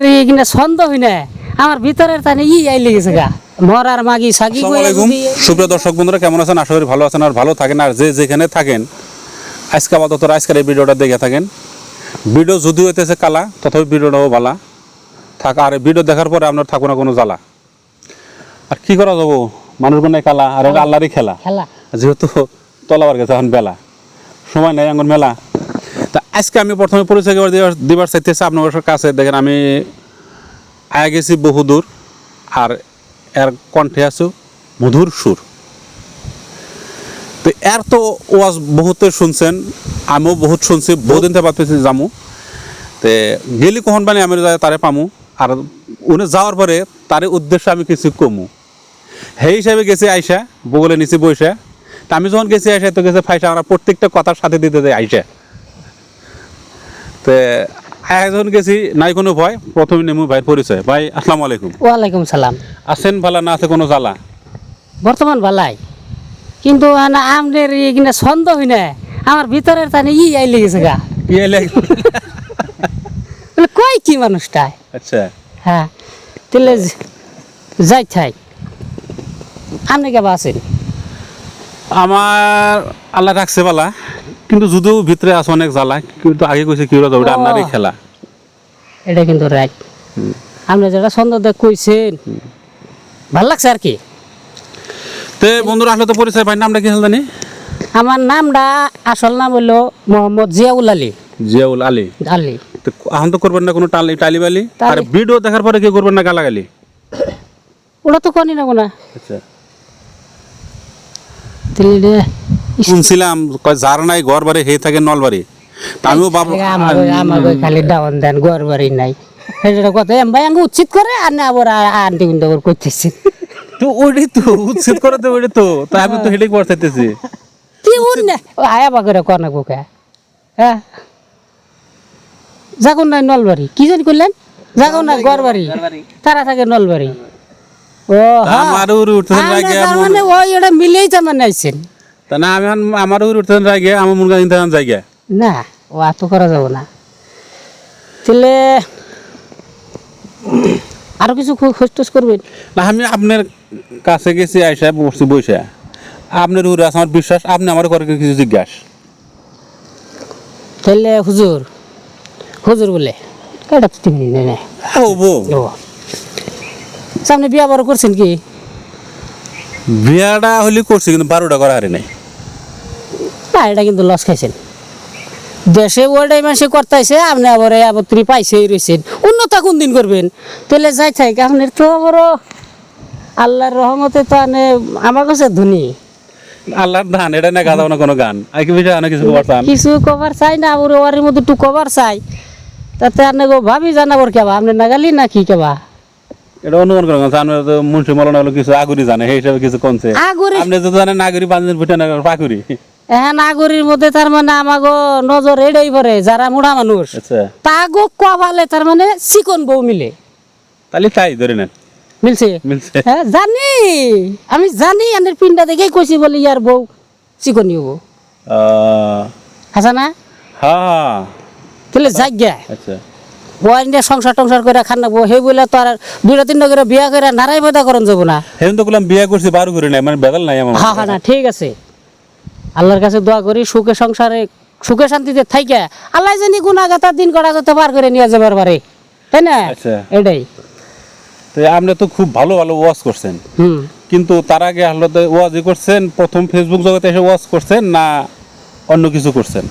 কিনা ছন্দ না? আমার ভিতরের তানে ই আই লেগেছে গা। মরার মাগি সাগি সুপ্রিয় দর্শক বন্ধুরা কেমন আছেন? আশা করি ভালো আছেন আর ভালো থাকেন। আর যে যেখানে থাকেন আজকে আপাতত আজকের এই ভিডিওটা দেখে থাকেন। ভিডিও যদিও হইতেছে কালা তথাপি ভিডিওটাও ভালা থাক আর ভিডিও দেখার পরে আপনার থাকো না কোনো জ্বালা। আর কি করা যাব? মানুষ মানে কালা আর আল্লাহরই খেলা। খেলা। যেহেতু তলাবার গেছে এখন বেলা। সময় নেই এখন মেলা। আজকে আমি প্রথমে পরিচয় দিবার দিবার চাইতেছি আপনাদের কাছে। দেখেন, আমি আয়া গেছি বহুদূর, আর এর কণ্ঠে আছো মধুর সুর। তো এর তো ওয়াজ বহুতে শুনছেন, আমিও বহুত শুনছি, বহুদিন থেকে ভাবতেছি যামু। তে গেলি কখন মানে আমি তারে পামু, আর উনি যাওয়ার পরে তার উদ্দেশ্যে আমি কিছু কমু। সেই হিসাবে গেছি আইসা বগলে নিচে বইসা। তা আমি যখন গেছি আইসা, তো গেছে ফাইসা, আমরা প্রত্যেকটা কথার সাথে দিতে যাই আইসা। তে যখন গেছি নাই কোনো ভয় প্রথমে নেমু ভাই পরিচয়। ভাই আসসালামু আলাইকুম। ওয়ালাইকুম সালাম। আছেন ভালা না আছে কোনো জ্বালা? বর্তমান ভালাই। কিন্তু আমনের কিনা ছন্দ হই না। আমার ভিতরের তানে ই আই লেগেছে গা। ইয়ে লেগ বলে কই কি মানুষটা? আচ্ছা। হ্যাঁ তাহলে যাই থাই। আপনি কেবা আছেন? আমার আল্লাহ রাখছে বালা কিন্তু যদিও ভিতরে আছে অনেক জ্বালা কিন্তু আগে কইছে কি ওটা ওটা আপনারই খেলা। এটা কিন্তু রাইট আপনি যেটা ছন্দ দেখ কইছেন ভালো লাগছে আর কি? তে বন্ধুরা আসলে তো পরিচয় ভাই নামটা কি হল জানি? আমার নামটা আসল নাম হলো মোহাম্মদ জিয়াউল আলী। জিয়াউল আলী। আলী। তো এখন তো করবেন না কোনো টালি টালি বালি আর ভিডিও দেখার পরে কি করবেন না গালাগালি? ওটা তো কনি না কোনা। আচ্ছা। শুনছিলাম যার নাই ঘর বাড়ি হে থাকে নলবাড়ি। আমিও বাবু আমার আমার খালি ডাউন দেন গড় বাড়ি নাই সেটা কথা এম ভাই উচিত করে আর না আবার আন্টি কিন্তু আবার করতেছি তো ওইটাই তো উচ্ছেদ করে তো ওইটাই তো তা আমি তো হেডেক বসাইতেছি কি উন ও আয়া বাগরে কনা কোকা হ্যাঁ যাগুন নাই নলবাড়ি কি জানি করলেন যাগুন না গড় তারা থাকে নলবাড়ি। ও হ্যাঁ আমার রাগে তার মানে ওই ওটা মিলেই মানে আইছেন। তা না আমি আমার উড়ে উঠতেছেন রাগে আমার মুরগা কিনতে জায়গা না ও এত করা যাব না। তাহলে আরও কিছু খোঁজ টোজ করবেন? না আমি আপনার কাছে গেছি আইসা বসছি বসে আপনার উড়ে আছে আমার বিশ্বাস আপনি আমার করে কিছু জিজ্ঞাসা। তাহলে হুজুর হুজুর বলে এটা তো তুমি নেই না। ও সামনে বিয়া বড় করছেন কি? বিয়াটা হলে করছি কিন্তু বারোটা করা হারি নাই। না এটা কিন্তু লস খাইছেন। দেশে ওটাই মাসে করতেছে আপনি আবার এই আবত্রি পাইছেই রয়েছেন উন্নত কোন দিন করবেন? তাহলে যাই থাক আপনার তো আবার আল্লাহর রহমতে তো আনে আমার কাছে ধনী। আল্লাহর ধান এটা না গাদাও না কোনো গান। আর কি বিষয় অনেক কিছু করতাম কিছু কভার চাই না আবার ওয়ারের মধ্যে একটু কভার চাই। তাতে আপনি গো ভাবি জানাবর কেবা আপনি নাগালি না কি কেবা? এটা অনুমান করে গেছে আমরা তো মুন্সি মলনা হলো কিছু আগুরি জানে সেই হিসাবে কিছু কমছে আগুরি আপনি তো জানেন নাগরি পাঁচদিন ফুটে না পাকুরি। এখন আগরির মধ্যে তার মানে আমাগো নজর এড়াই পড়ে যারা মুড়া মানুষ। আচ্ছা। তাগো কবালে তার মানে চিকন বউ মিলে। তাহলে তাই ধরে নেন। মিলছে? মিলছে। হ্যাঁ জানি। আমি জানি আনের পিন্ডা দেখেই কইছি বলে ইয়ার বউ চিকনি হব। হাসা না? হ্যাঁ তাহলে গিয়া আচ্ছা। বয় নিয়ে সংসার টংসার করে খান নাবো সেই বলে তো আর দুইটা তিনটা করে বিয়া করে নারাই বদা করন যাব না। সেদিন তো বললাম বিয়ে করছি বারো করে নাই মানে বেদাল নাই আমার হ্যাঁ হ্যাঁ না ঠিক আছে। আল্লাহর কাছে দোয়া করি সুখে সংসারে সুখে শান্তিতে থাইকে। আল্লাহ জানি গুণাগাতার দিন করা যেতে পার করে নিয়ে যাবার পারে তাই না? আচ্ছা। এটাই। তো আপনি তো খুব ভালো ভালো ওয়াজ করছেন। হুম। কিন্তু তার আগে আল্লাহ ওয়াজই করছেন প্রথম ফেসবুক জগতে এসে ওয়াজ করছেন না অন্য কিছু করছেন?